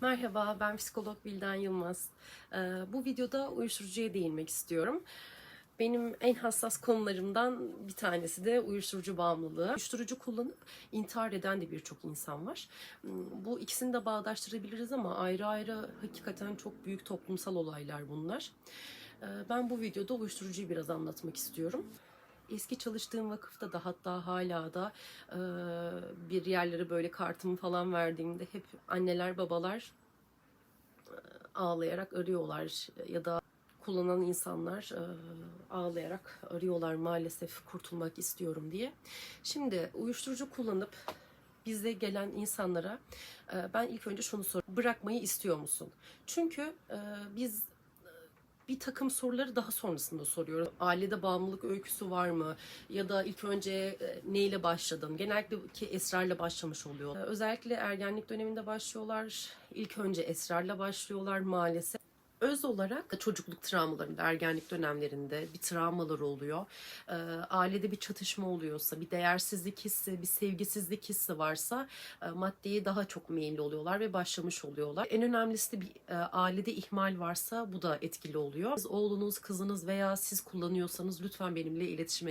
Merhaba, ben psikolog Bilden Yılmaz. Ee, bu videoda uyuşturucuya değinmek istiyorum. Benim en hassas konularımdan bir tanesi de uyuşturucu bağımlılığı. Uyuşturucu kullanıp intihar eden de birçok insan var. Hmm, Bu ikisini de bağdaştırabiliriz ama ayrı ayrı hakikaten çok büyük toplumsal olaylar bunlar. Ee, Ben bu videoda uyuşturucuyu biraz anlatmak istiyorum. Eski çalıştığım vakıfta da hatta hala da e, bir yerlere böyle kartımı falan verdiğimde hep anneler babalar e, ağlayarak arıyorlar ya da kullanan insanlar e, ağlayarak arıyorlar maalesef kurtulmak istiyorum diye. Şimdi uyuşturucu kullanıp bize gelen insanlara e, ben ilk önce şunu soruyorum. Bırakmayı istiyor musun? Çünkü e, biz bir takım soruları daha sonrasında soruyoruz. Ailede bağımlılık öyküsü var mı? Ya da ilk önce e, neyle başladın? Genellikle ki esrarla başlamış oluyor. Özellikle ergenlik döneminde başlıyorlar. İlk önce esrarla başlıyorlar maalesef. Öz olarak çocukluk travmalarında, ergenlik dönemlerinde bir travmalar oluyor. Ee, ailede bir çatışma oluyorsa, bir değersizlik hissi, bir sevgisizlik hissi varsa e, maddeye daha çok meyilli oluyorlar ve başlamış oluyorlar. En önemlisi de bir e, ailede ihmal varsa bu da etkili oluyor. Siz oğlunuz, kızınız veya siz kullanıyorsanız lütfen benimle iletişime